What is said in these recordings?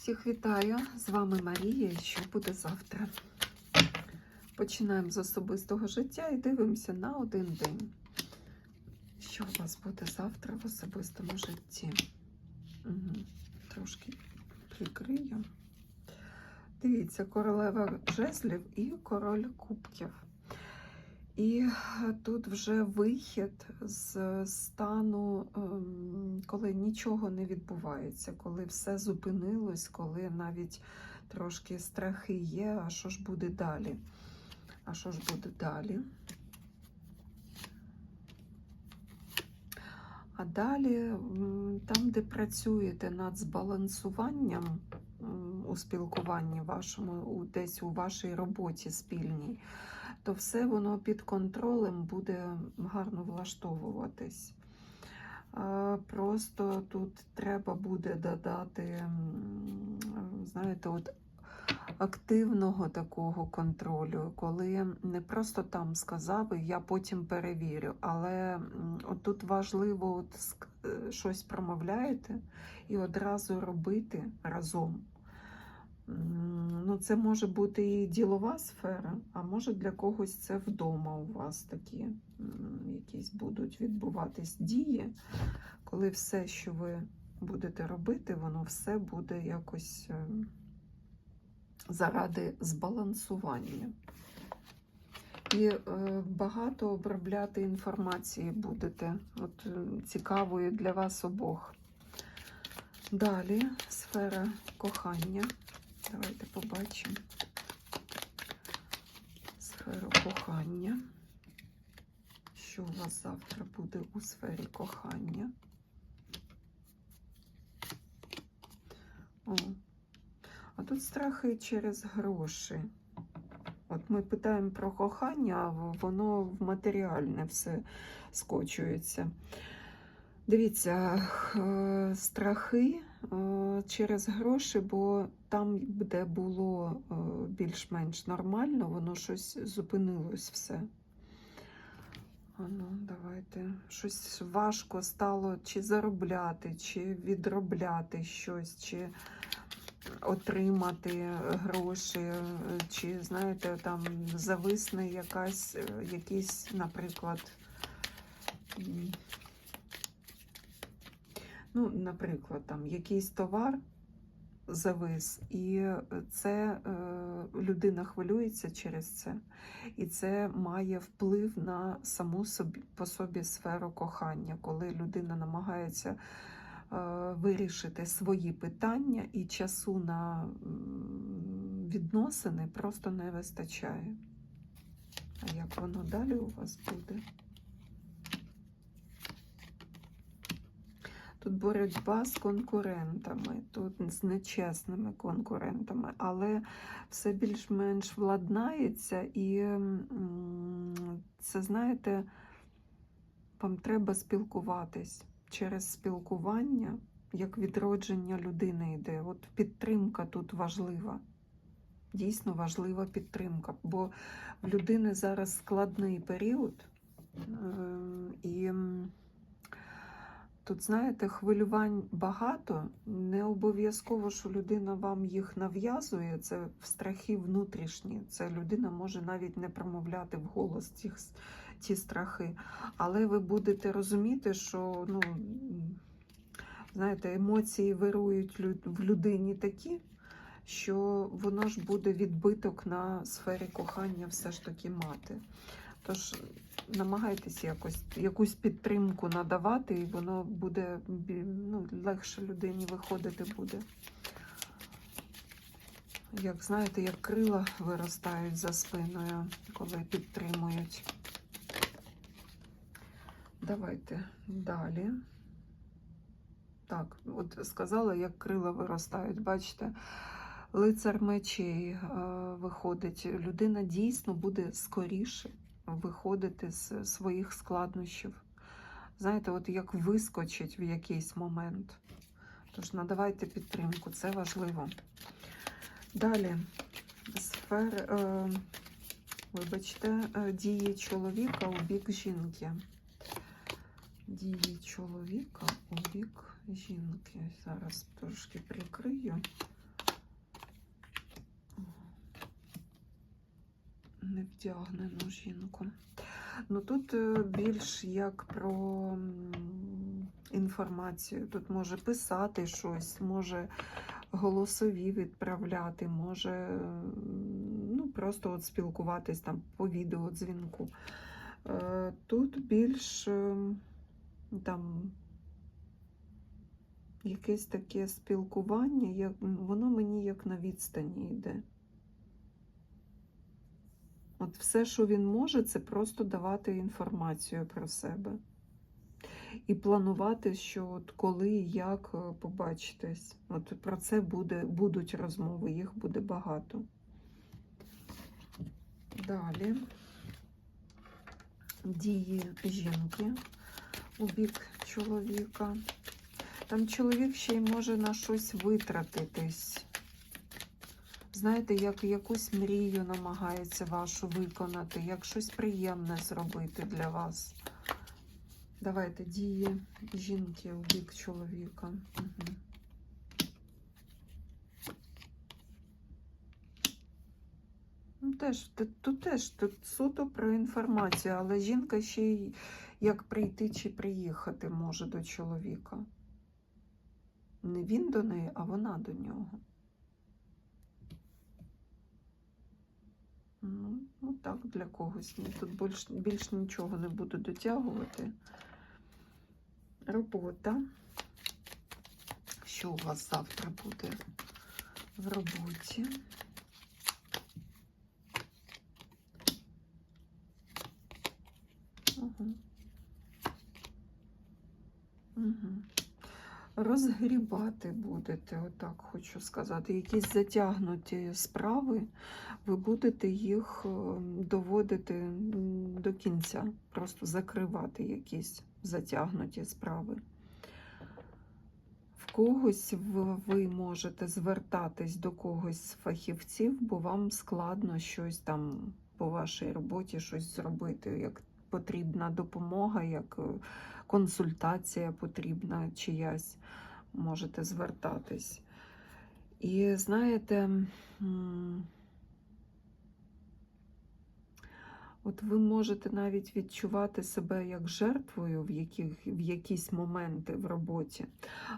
Всіх вітаю! З вами Марія. Що буде завтра? Починаємо з особистого життя і дивимося на один день. Що у вас буде завтра в особистому житті? Угу. Трошки прикрию. Дивіться, королева жезлів і король кубків. І тут вже вихід з стану, ем, коли нічого не відбувається, коли все зупинилось, коли навіть трошки страхи є, а що ж буде далі? А що ж буде далі? А далі, там, де працюєте над збалансуванням у спілкуванні вашому, десь у вашій роботі спільній, то все воно під контролем буде гарно влаштовуватись. Просто тут треба буде додати, знаєте, от активного такого контролю, коли не просто там сказав, і я потім перевірю, але от тут важливо от е, щось промовляєте і одразу робити разом. Ну, це може бути і ділова сфера, а може для когось це вдома у вас такі якісь будуть відбуватись дії, коли все, що ви будете робити, воно все буде якось е, заради збалансування. І е, багато обробляти інформації будете, от е, цікавої для вас обох. Далі сфера кохання. Давайте побачимо сферу кохання. Що у вас завтра буде у сфері кохання? О, а тут страхи через гроші. От ми питаємо про кохання, а воно в матеріальне все скочується. Дивіться, страхи е, через гроші, бо там, де було е, більш-менш нормально, воно щось зупинилось все. Ну, давайте. Щось важко стало чи заробляти, чи відробляти щось, чи отримати гроші, е, чи, знаєте, там зависне якась, е, якийсь, наприклад, ну, наприклад, там якийсь товар завис, і це е, людина хвилюється через це, і це має вплив на саму собі по собі сферу кохання, коли людина намагається е, вирішити свої питання, і часу на відносини просто не вистачає. А як воно далі у вас буде? Тут боротьба з конкурентами, тут з нечесними конкурентами, але все більш-менш владнається, і це, знаєте, вам треба спілкуватись через спілкування, як відродження людини йде. От підтримка тут важлива. Дійсно важлива підтримка, бо в людини зараз складний період, е, і Тут, знаєте, хвилювань багато. Не обов'язково, що людина вам їх нав'язує. Це страхи внутрішні. Це людина може навіть не промовляти вголос ті, ті страхи. Але ви будете розуміти, що ну, знаєте, емоції вирують в людині такі, що воно ж буде відбиток на сфері кохання все ж таки мати. Тож намагайтесь якось якусь підтримку надавати, і воно буде ну, легше людині виходити буде. Як знаєте, як крила виростають за спиною, коли підтримують. Давайте далі. Так, от сказала, як крила виростають. Бачите, лицар мечей е, виходить. Людина дійсно буде скоріше виходити з своїх складнощів. Знаєте, от як вискочить в якийсь момент. Тож надавайте підтримку, це важливо. Далі сфер, е, вибачте, е, дії чоловіка у бік жінки. Дії чоловіка у бік жінки. Зараз трошки прикрию. Одягнену жінку. Ну тут е, більш як про інформацію. Тут може писати щось, може голосові відправляти, може ну, просто от спілкуватись там по відеодзвінку. Е, Тут більш е, там якесь таке спілкування, як, воно мені як на відстані йде. От все, що він може, це просто давати інформацію про себе. І планувати, що от коли і як е, побачитись. От про це буде, будуть розмови, їх буде багато. Далі дії жінки у бік чоловіка. Там чоловік ще й може на щось витратитись. Знаєте, як якусь мрію намагається вашу виконати, як щось приємне зробити для вас. Давайте дії жінки у бік чоловіка. Угу. Теж, тут теж тут суто про інформацію, але жінка ще й як прийти чи приїхати може до чоловіка. Не він до неї, а вона до нього. Ну, ну так, для когось. Ні. Тут більш, більш нічого не буду дотягувати. Робота. Що у вас завтра буде в роботі? Угу. Угу. Розгрібати будете, отак хочу сказати. Якісь затягнуті справи, ви будете їх е, доводити до кінця, просто закривати якісь затягнуті справи. В когось ви можете звертатись до когось з фахівців, бо вам складно щось там по вашій роботі щось зробити, як потрібна допомога, як е, консультація потрібна чиясь, можете звертатись. І знаєте, от ви можете навіть відчувати себе як жертвою в, яких, в якісь моменти в роботі.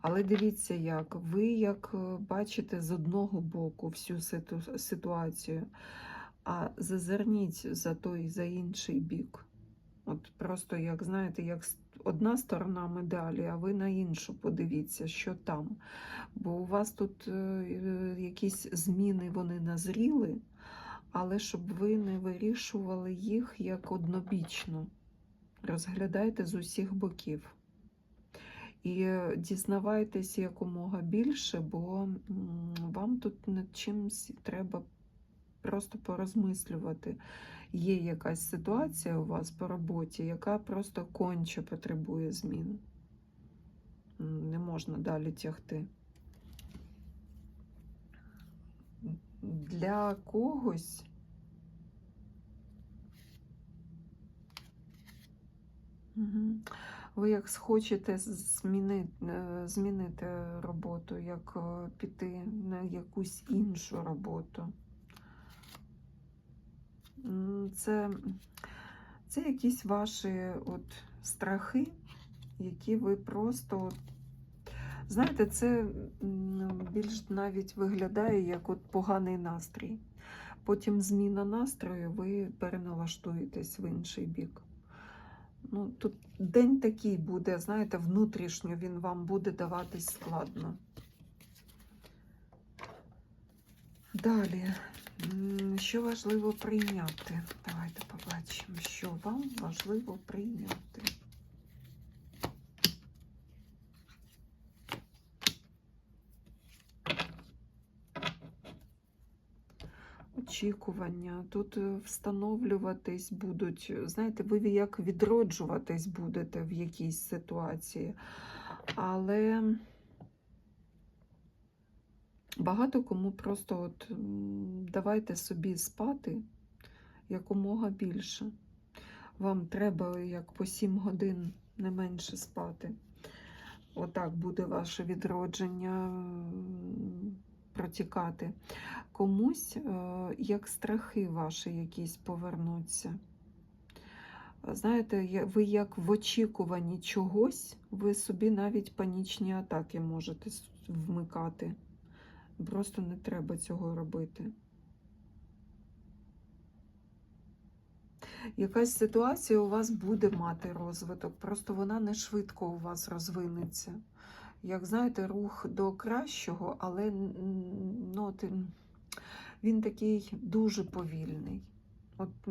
Але дивіться, як ви як е, бачите з одного боку всю ситу- ситуацію, а зазирніть за той, за інший бік. От просто, як знаєте, як одна сторона медалі, а ви на іншу подивіться, що там. Бо у вас тут е, е, якісь зміни вони назріли, але щоб ви не вирішували їх як однобічно. Розглядайте з усіх боків. І е, дізнавайтесь якомога більше, бо вам тут над чимось треба просто порозмислювати. Є якась ситуація у вас по роботі, яка просто конче потребує змін. Не можна далі тягти. Для когось ви як схочете змінити, змінити роботу, як е, піти на якусь іншу роботу. Це, це якісь ваші от страхи, які ви просто. Знаєте, це більш навіть виглядає як от поганий настрій. Потім зміна настрою, ви переналаштуєтесь в інший бік. Ну, тут день такий буде, знаєте, внутрішньо він вам буде даватись складно. Далі, що важливо прийняти? Давайте побачимо, що вам важливо прийняти. Очікування. Тут е, встановлюватись будуть, знаєте, ви як відроджуватись будете в якійсь ситуації. Але багато кому просто от давайте собі спати якомога більше. Вам треба як по 7 годин не менше спати. Отак буде ваше відродження протікати. Комусь, е, як страхи ваші якісь повернуться. Знаєте, ви як в очікуванні чогось, ви собі навіть панічні атаки можете вмикати. Просто не треба цього робити. Якась ситуація у вас буде мати розвиток, просто вона не швидко у вас розвинеться. Як знаєте, рух до кращого, але ну, він такий дуже повільний. От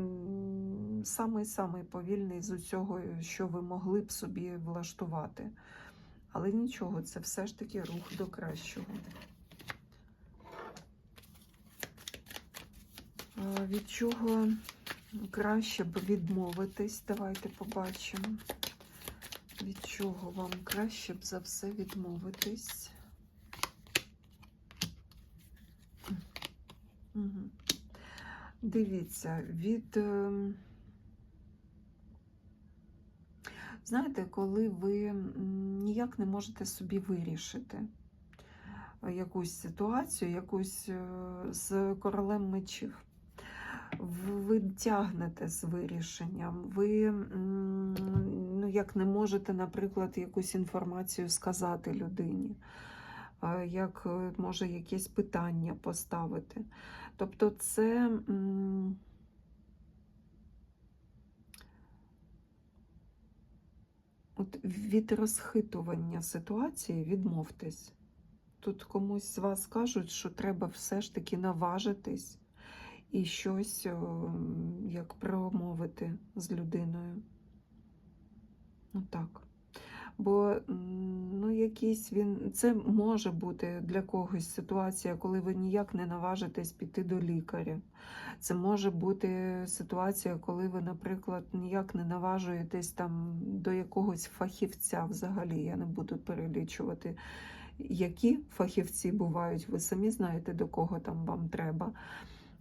самий-самий повільний з усього, що ви могли б собі влаштувати. Але нічого, це все ж таки рух до кращого. Від чого краще б відмовитись? Давайте побачимо. Від чого вам краще б за все відмовитись? Угу. Дивіться, від. ем, Знаєте, коли ви ніяк не можете собі вирішити е, якусь ситуацію, якусь е, з королем мечів. Ви тягнете з вирішенням, ви ну, як не можете, наприклад, якусь інформацію сказати людині, е, як е, може якесь питання поставити. Тобто це. От від розхитування ситуації відмовтесь. Тут комусь з вас кажуть, що треба все ж таки наважитись і щось як промовити з людиною. Ну так. Бо ну, якийсь він, це може бути для когось ситуація, коли ви ніяк не наважитесь піти до лікаря. Це може бути ситуація, коли ви, наприклад, ніяк не наважуєтесь там до якогось фахівця взагалі. Я не буду перелічувати, які фахівці бувають. Ви самі знаєте, до кого там вам треба.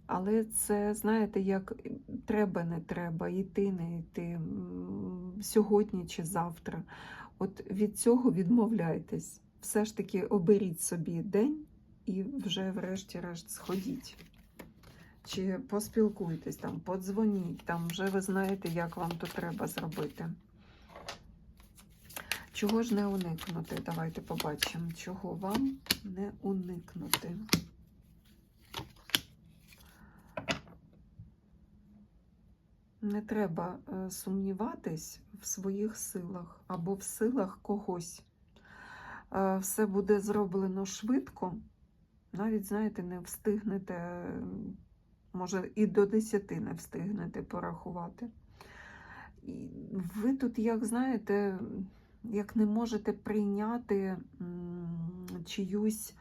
Але це, знаєте, як треба, не треба, йти, не йти, сьогодні чи завтра. От від цього відмовляйтесь. Все ж таки оберіть собі день і вже врешті-решт сходіть. Чи поспілкуйтесь там, подзвоніть, там вже ви знаєте, як вам то треба зробити. Чого ж не уникнути? Давайте побачимо, чого вам не уникнути. Не треба е, сумніватись в своїх силах або в силах когось. Е, Все буде зроблено швидко. Навіть, знаєте, не встигнете, може, і до 10 не встигнете порахувати. І ви тут, як знаєте, як не можете прийняти чиюсь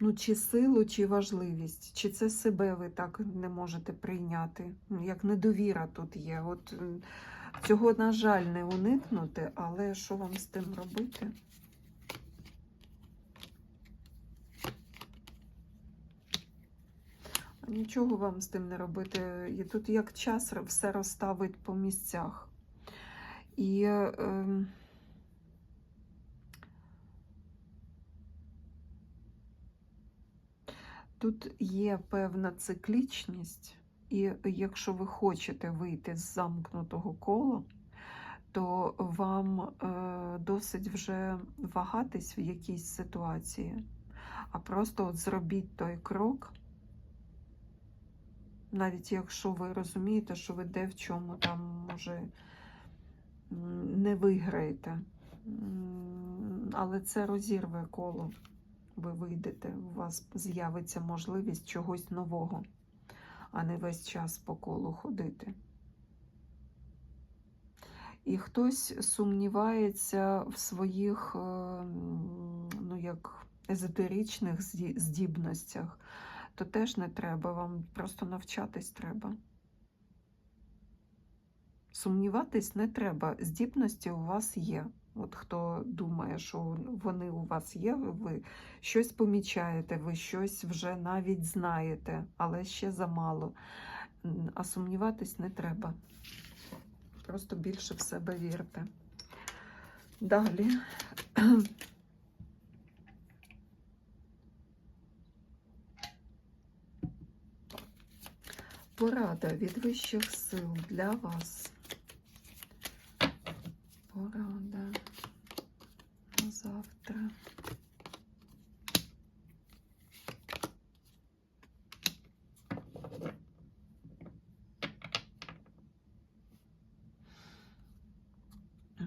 ну, чи силу, чи важливість, чи це себе ви так не можете прийняти. Ну, Як недовіра тут є. От цього, на жаль, не уникнути, але що вам з тим робити? Нічого вам з тим не робити. І тут як час все розставить по місцях. І е, тут є певна циклічність, і якщо ви хочете вийти з замкнутого кола, то вам е, досить вже вагатись в якійсь ситуації, а просто от зробіть той крок навіть якщо ви розумієте, що ви де в чому там може не виграєте. Але це розірве коло. Ви вийдете, у вас з'явиться можливість чогось нового, а не весь час по колу ходити. І хтось сумнівається в своїх е, ну, як езотеричних здібностях то теж не треба, вам просто навчатись треба. Сумніватись не треба. Здібності у вас є. От Хто думає, що вони у вас є, ви щось помічаєте, ви щось вже навіть знаєте, але ще замало. А сумніватись не треба. Просто більше в себе вірте. Далі. Порада від вищих сил для вас. Порада на завтра.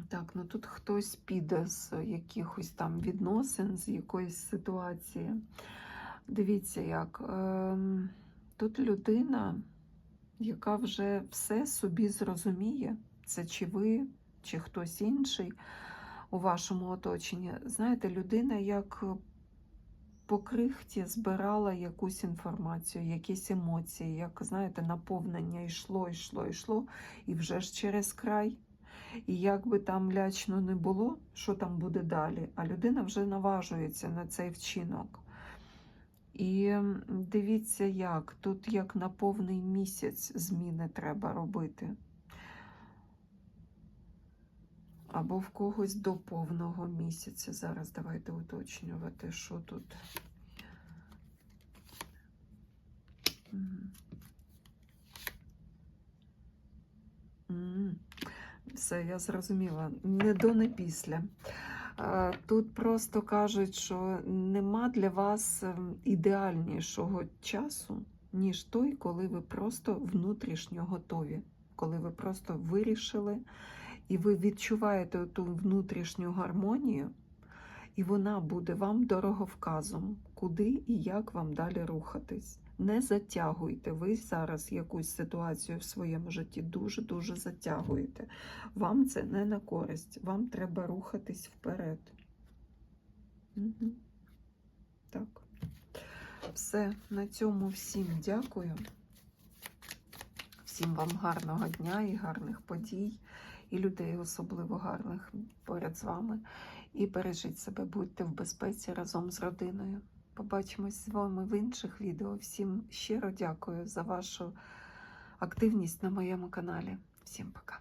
Так, ну тут хтось піде з якихось там відносин, з якоїсь ситуації. Дивіться, як ем, тут людина, яка вже все собі зрозуміє, це чи ви, чи хтось інший у вашому оточенні. Знаєте, людина як по крихті збирала якусь інформацію, якісь емоції, як, знаєте, наповнення йшло, йшло, йшло, і вже ж через край. І як би там лячно не було, що там буде далі, а людина вже наважується на цей вчинок. І дивіться, як тут як на повний місяць зміни треба робити. Або в когось до повного місяця. Зараз давайте уточнювати, що тут. Все, я зрозуміла. Не до, не після. Тут просто кажуть, що нема для вас ем, ідеальнішого часу, ніж той, коли ви просто внутрішньо готові, коли ви просто вирішили, і ви відчуваєте ту внутрішню гармонію, і вона буде вам дороговказом, куди і як вам далі рухатись. Не затягуйте. Ви зараз якусь ситуацію в своєму житті дуже-дуже затягуєте. Вам це не на користь. Вам треба рухатись вперед. Угу. Так. Все. На цьому всім дякую. Всім вам гарного дня і гарних подій, і людей особливо гарних поряд з вами. І бережіть себе, будьте в безпеці разом з родиною. Побачимось з вами в інших відео. Всім щиро дякую за вашу активність на моєму каналі. Всім пока.